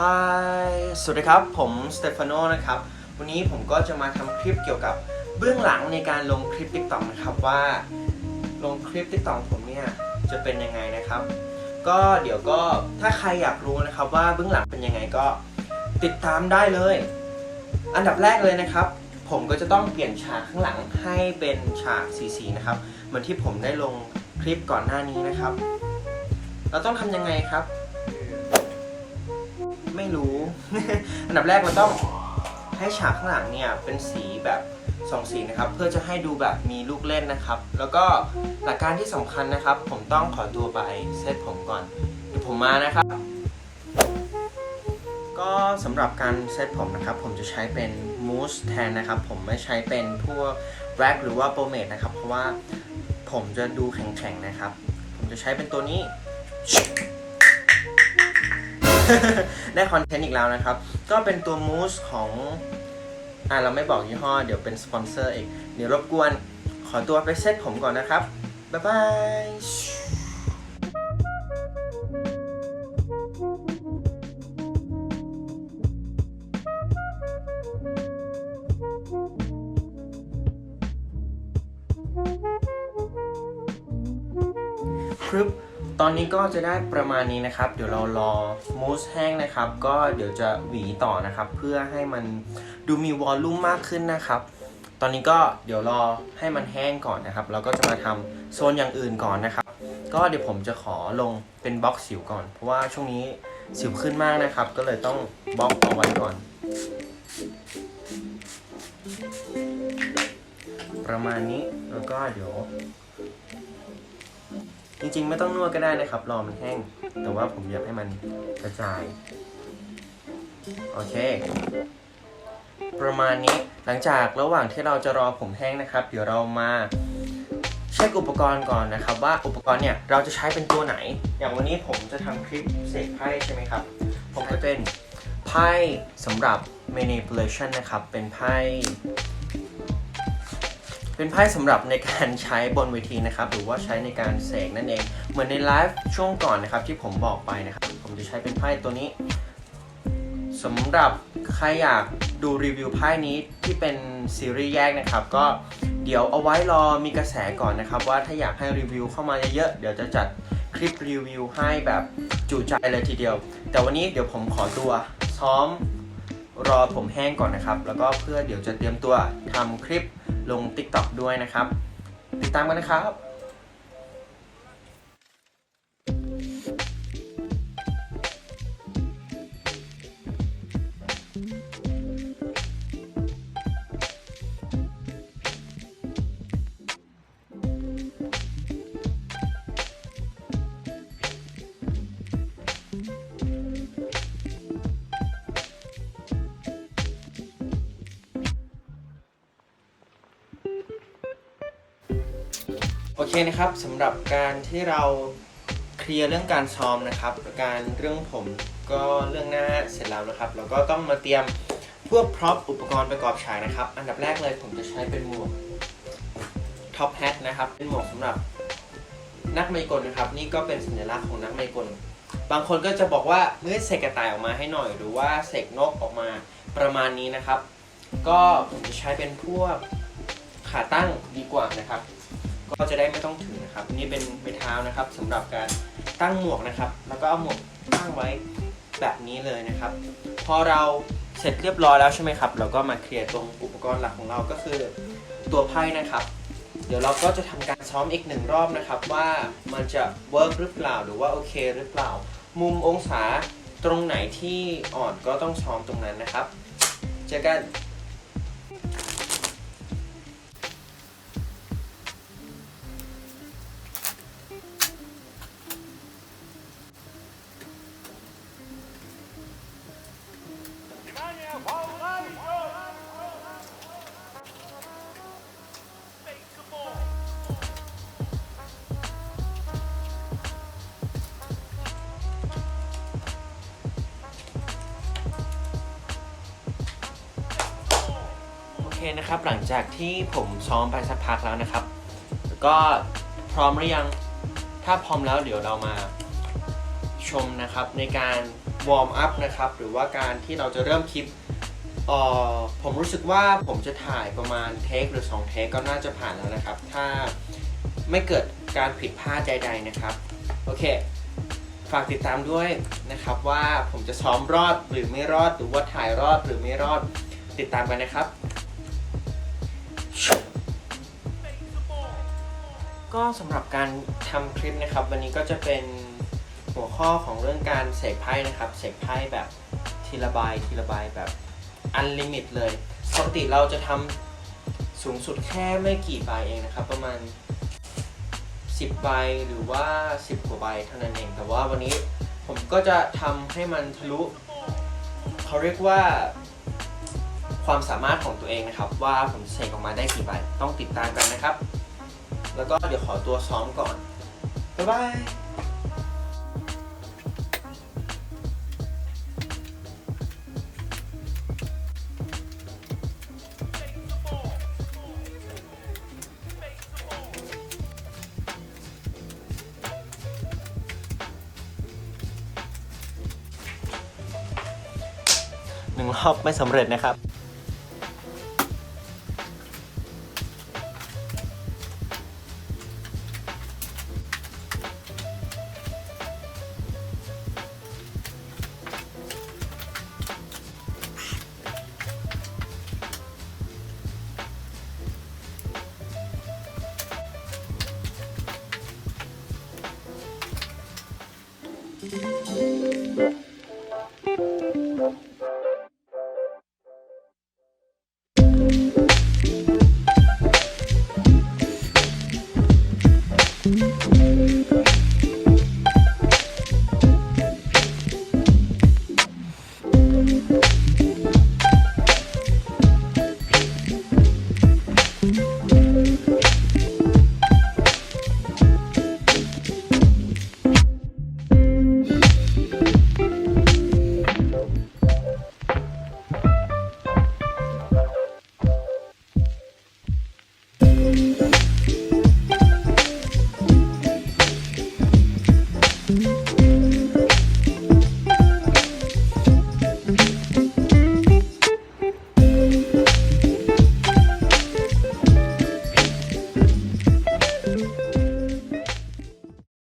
Hi สวัสดีครับ ผมสเตฟานโนนะครับ วันนี้ผมก็จะมาทำคลิปเกี่ยวกับเบื้องหลังในการลงคลิป TikTok นะครับว่าลงคลิป TikTok ผมเนี่ยจะเป็นยังไงนะครับ ก็เดี๋ยวก็ถ้าใครอยากรู้นะครับว่าเบื้องหลังเป็นยังไงก็ติดตามได้เลย อันดับแรกเลยนะครับ ผมก็จะต้องเปลี่ยนฉากข้างหลังให้เป็นฉากสีสีๆนะครับ เหมือนที่ผมได้ลงคลิปก่อนหน้านี้นะครับ เราต้องทำยังไงครับ รู้ อันดับแรกเราต้องให้ฉากข้างหลังเนี่ยเป็นสีแบบสองสีนะครับ เพื่อจะให้ดูแบบมีลูกเล่นนะครับ แล้วก็หลักการที่สำคัญนะครับ ผมต้องขอตัวไปเซตผมก่อนเดี๋ยวผมมานะครับ ก็สำหรับการเซตผมนะครับ ผมจะใช้เป็นมูสแทนนะครับ ผมไม่ใช้เป็นพวกแร็กหรือว่าโปรเมดนะครับ เพราะว่าผมจะดูแข็งๆนะครับ ผมจะใช้เป็นตัวนี้ ได้คอนเทนต์อีกแล้วนะครับ ก็เป็นตัวมูสของ อ่าเราไม่บอกยี่ห้อ เดี๋ยวเป็นสปอนเซอร์เองเดี๋ยวรบกวนขอตัวไปเซตผมก่อนนะครับ บ๊ายบายครับ ตอนนี้ก็จะได้ประมาณนี้นะครับ เดี๋ยวเรารอมูสแห้งนะครับ ก็เดี๋ยวจะหวีต่อนะครับ เพื่อให้มันดูมีวอลลุ่มมากขึ้นนะครับ ตอนนี้ก็เดี๋ยวรอให้มันแห้งก่อนนะครับแล้วก็จะมาทำโซนอย่างอื่นก่อนนะครับ ก็เดี๋ยวผมจะขอลงเป็นบล็อกสิวก่อน เพราะว่าช่วงนี้สิวขึ้นมากนะครับ ก็เลยต้องบล็อกเอาไว้ก่อน ประมาณนี้แล้วก็เดี๋ยว จริงๆ ไม่ต้องนวดก็ได้นะครับ รอมันแห้ง แต่ว่าผมอยากให้มันกระจาย โอเค ประมาณนี้ หลังจากระหว่างที่เราจะรอผมแห้งนะครับ เดี๋ยวเรามาเช็คอุปกรณ์ก่อนนะครับ ว่าอุปกรณ์เนี่ยเราจะใช้เป็นตัวไหน อย่างวันนี้ผมจะทำคลิปเสกไพ่ใช่ไหมครับ ผมก็เป็นไพ่สำหรับ manipulation นะครับ เป็นไพ่ เป็นไพ่สำหรับในการใช้บนเวทีนะครับ หรือว่าใช้ในการเสกนั่นเอง เหมือนในไลฟ์ช่วงก่อนนะครับที่ผมบอกไปนะครับ ผมจะใช้เป็นไพ่ตัวนี้สำหรับใครอยากดูรีวิวไพ่นี้ที่เป็นซีรีส์แยกนะครับ ก็เดี๋ยวเอาไว้รอมีกระแสก่อนนะครับ ว่าถ้าอยากให้รีวิวเข้ามาเยอะๆเดี๋ยวจะจัดคลิปรีวิวให้แบบจุใจเลยทีเดียว แต่วันนี้เดี๋ยวผมขอตัวซ้อมรอผมแห้งก่อนนะครับ แล้วก็เพื่อเดี๋ยวจะเตรียมตัวทำคลิป ลง TikTok ด้วยนะครับ ติดตามกันนะครับ อเคนะครับสำหรับการที่เราเคลียร์เรื่องการซ้อมนะครับ การเรื่องผมก็เรื่องหน้าเสร็จแล้วนะครับแล้วก็ต้องมาเตรียมพวกพร็อพอุปกรณ์ประกอบฉากนะครับ อันดับแรกเลยผมจะใช้เป็นหมวกท็อปแฮทนะครับ เป็นหมวกสำหรับนักมายกลนะครับ นี่ก็เป็นสัญลักษณ์ของนักมายกลบางคนก็จะบอกว่าเมื่อเสกกระต่ายออกมาให้หน่อย หรือว่าเสกนกออกมาประมาณนี้นะครับ ก็ผมจะใช้เป็นพวกขาตั้งดีกว่านะครับ ก็จะได้ไม่ต้องถือนะครับ นี่เป็นไม้เท้านะครับสำหรับการตั้งหมวกนะครับ แล้วก็เอาหมวกตั้งไว้แบบนี้เลยนะครับ พอเราเสร็จเรียบร้อยแล้วใช่ไหมครับ เราก็มาเคลียร์ตรงอุปกรณ์หลักของเราก็คือตัวไพ่นะครับ เดี๋ยวเราก็จะทำการซ้อมอีกหนึ่งรอบนะครับ ว่ามันจะเวิร์กหรือเปล่าหรือว่าโอเคหรือเปล่า มุมองศาตรงไหนที่อ่อนก็ต้องซ้อมตรงนั้นนะครับ เจอกัน นะครับ หลังจากที่ผมซ้อมไปสักพักแล้วนะครับ ก็พร้อมหรือยัง ถ้าพร้อมแล้วเดี๋ยวเรามาชมนะครับในการวอร์มอัพนะครับ หรือว่าการที่เราจะเริ่มคลิปออผมรู้สึกว่าผมจะถ่ายประมาณเทคหรือ2เทคก็น่าจะผ่านแล้วนะครับ ถ้าไม่เกิดการผิดพลาดใด ๆนะครับ โอเค ฝากติดตามด้วยนะครับว่าผมจะซ้อมรอดหรือไม่รอด หรือว่าถ่ายรอดหรือไม่รอดติดตามกันนะครับ ก็สำหรับการทำคลิปนะครับ วันนี้ก็จะเป็นหัวข้อของเรื่องการเสกไพ่นะครับเสกไพ่แบบทีละใบทีละใบแบบอันลิมิตเลยปกติเราจะทำสูงสุดแค่ไม่กี่ใบเองนะครับ ประมาณ 10ใบหรือว่า 10กว่าใบเท่านั้นเอง แต่ว่าวันนี้ผมก็จะทำให้มันทะลุเขาเรียกว่าความสามารถของตัวเองนะครับ ว่าผมเสกออกมาได้กี่ใบต้องติดตามกันนะครับ แล้วก็เดี๋ยวขอตัวซ้อมก่อน บ๊ายบายหนึ่งรอบไม่สำเร็จนะครับ